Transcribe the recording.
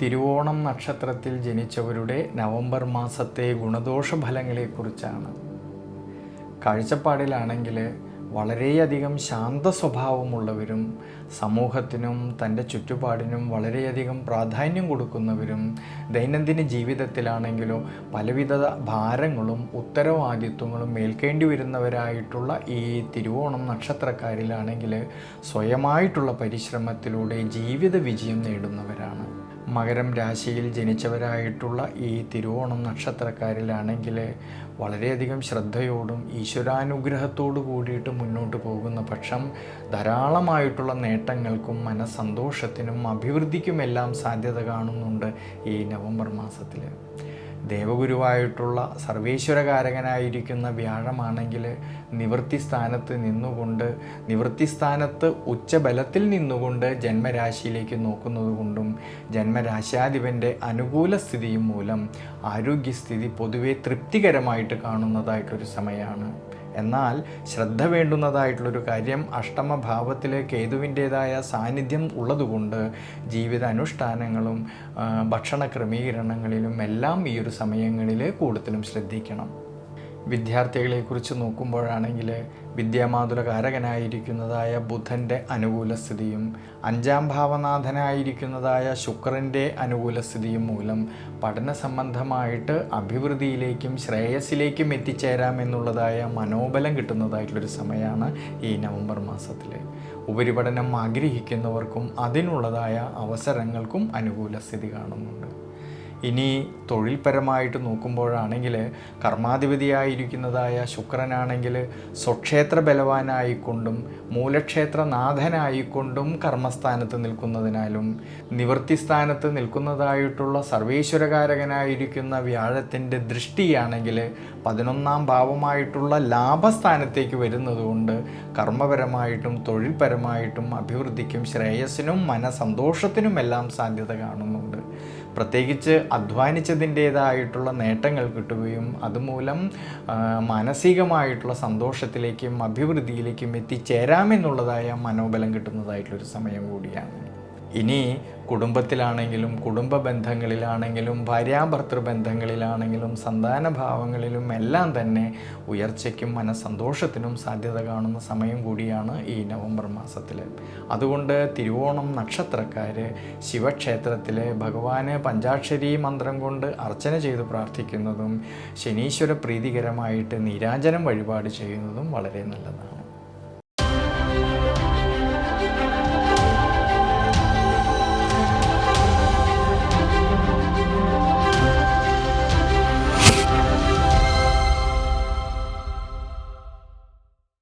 തിരുവോണം നക്ഷത്രത്തിൽ ജനിച്ചവരുടെ നവംബർ മാസത്തെ ഗുണദോഷ ഫലങ്ങളെക്കുറിച്ചാണ് കാഴ്ചപ്പാടിലാണെങ്കിൽ വളരെയധികം ശാന്ത സ്വഭാവമുള്ളവരും സമൂഹത്തിനും തന്റെ ചുറ്റുപാടിനും വളരെയധികം പ്രാധാന്യം കൊടുക്കുന്നവരും ദൈനംദിന ജീവിതത്തിലാണെങ്കിലോ പലവിധ ഭാരങ്ങളും ഉത്തരവാദിത്വങ്ങളും മേൽക്കേണ്ടി വരുന്നവരായിട്ടുള്ള ഈ തിരുവോണം നക്ഷത്രക്കാരിലാണെങ്കിൽ സ്വയമായിട്ടുള്ള പരിശ്രമത്തിലൂടെ ജീവിത വിജയം നേടുന്നവരാണ്. മകരം രാശിയിൽ ജനിച്ചവരായിട്ടുള്ള ഈ തിരുവോണം നക്ഷത്രക്കാരിലാണെങ്കിൽ വളരെയധികം ശ്രദ്ധയോടും ഈശ്വരാനുഗ്രഹത്തോടു കൂടിയിട്ട് മുന്നോട്ട് പോകുന്ന പക്ഷം ധാരാളമായിട്ടുള്ള നേട്ടങ്ങൾക്കും മനസ്സന്തോഷത്തിനും അഭിവൃദ്ധിക്കുമെല്ലാം സാധ്യത കാണുന്നുണ്ട് ഈ നവംബർ മാസത്തിൽ ദേവഗുരുവായിട്ടുള്ള സർവേശ്വരകാരകനായിരിക്കുന്ന വ്യാഴമാണെങ്കിൽ നിവൃത്തി സ്ഥാനത്ത് നിന്നുകൊണ്ട് നിവൃത്തി സ്ഥാനത്ത് ഉച്ചബലത്തിൽ നിന്നുകൊണ്ട് ജന്മരാശിയിലേക്ക് നോക്കുന്നത് കൊണ്ടും ജന്മരാശാധിപന്റെ അനുകൂല സ്ഥിതിയും മൂലം ആരോഗ്യസ്ഥിതി പൊതുവെ തൃപ്തികരമായിട്ട് കാണുന്നതായിട്ടൊരു സമയമാണ്. എന്നാൽ ശ്രദ്ധ വേണ്ടുന്നതായിട്ടുള്ളൊരു കാര്യം അഷ്ടമഭാവത്തിലെ കേതുവിന്റേതായ സാന്നിധ്യം ഉള്ളതുകൊണ്ട് ജീവിത അനുഷ്ഠാനങ്ങളും ആ, ഭക്ഷണ ക്രമീകരണങ്ങളിലും എല്ലാം ഈ ഒരു സമയങ്ങളിൽ കൂടുതലും ശ്രദ്ധിക്കണം. വിദ്യാർത്ഥികളെക്കുറിച്ച് നോക്കുമ്പോഴാണെങ്കിൽ വിദ്യാമാതുലകാരകനായിരിക്കുന്നതായ ബുധന്റെ അനുകൂല സ്ഥിതിയും അഞ്ചാം ഭാവനാഥനായിരിക്കുന്നതായ ശുക്രന്റെ അനുകൂല സ്ഥിതിയും മൂലം പഠന സംബന്ധമായിട്ട് അഭിവൃദ്ധിയിലേക്കും ശ്രേയസ്സിലേക്കും എത്തിച്ചേരാമെന്നുള്ളതായ മനോബലം കിട്ടുന്നതായിട്ടുള്ളൊരു സമയമാണ് ഈ നവംബർ മാസത്തിൽ ഉപരിപഠനം ആഗ്രഹിക്കുന്നവർക്കും അതിനുള്ളതായ അവസരങ്ങൾക്കും അനുകൂല സ്ഥിതി കാണുന്നുണ്ട്. ഇനി തൊഴിൽപരമായിട്ട് നോക്കുമ്പോഴാണെങ്കിൽ കർമാധിപതിയായിരിക്കുന്നതായ ശുക്രനാണെങ്കിൽ സ്വക്ഷേത്ര ബലവാനായിക്കൊണ്ടും മൂലക്ഷേത്ര നാഥനായിക്കൊണ്ടും കർമ്മസ്ഥാനത്ത് നിൽക്കുന്നതിനാലും നിവൃത്തി സ്ഥാനത്ത് നിൽക്കുന്നതായിട്ടുള്ള സർവേശ്വരകാരകനായിരിക്കുന്ന വ്യാഴത്തിന്റെ ദൃഷ്ടിയാണെങ്കിൽ പതിനൊന്നാം ഭാവമായിട്ടുള്ള ലാഭസ്ഥാനത്തേക്ക് വരുന്നതുകൊണ്ട് കർമ്മപരമായിട്ടും തൊഴിൽപരമായിട്ടും അഭിവൃദ്ധിക്കും ശ്രേയസ്സിനും മനസന്തോഷത്തിനുമെല്ലാം സാധ്യത കാണുന്നുണ്ട്. പ്രത്യേകിച്ച് അധ്വാനിച്ചതിന്റേതായിട്ടുള്ള നേട്ടങ്ങൾ കിട്ടുകയും അതുമൂലം മാനസികമായിട്ടുള്ള സന്തോഷത്തിലേക്കും അഭിവൃദ്ധിയിലേക്കും എത്തിച്ചേരാമെന്നുള്ളതായ മനോബലം കിട്ടുന്നതായിട്ടുള്ളൊരു സമയം കൂടിയാണ്. ഇനി കുടുംബത്തിലാണെങ്കിലും കുടുംബ ബന്ധങ്ങളിലാണെങ്കിലും ഭാര്യാഭർത്തൃ ബന്ധങ്ങളിലാണെങ്കിലും സന്താന ഭാവങ്ങളിലും എല്ലാം തന്നെ ഉയർച്ചയ്ക്കും മനസ്സന്തോഷത്തിനും സാധ്യത കാണുന്ന സമയം കൂടിയാണ് ഈ നവംബർ മാസത്തിൽ അതുകൊണ്ട് തിരുവോണം നക്ഷത്രക്കാർ ശിവക്ഷേത്രത്തിൽ ഭഗവാന് പഞ്ചാക്ഷരി മന്ത്രം കൊണ്ട് അർച്ചന ചെയ്ത് പ്രാർത്ഥിക്കുന്നതും ശനീശ്വര പ്രീതികരമായിട്ട് നീരാജനം വഴിപാട് ചെയ്യുന്നതും വളരെ നല്ലതാണ്.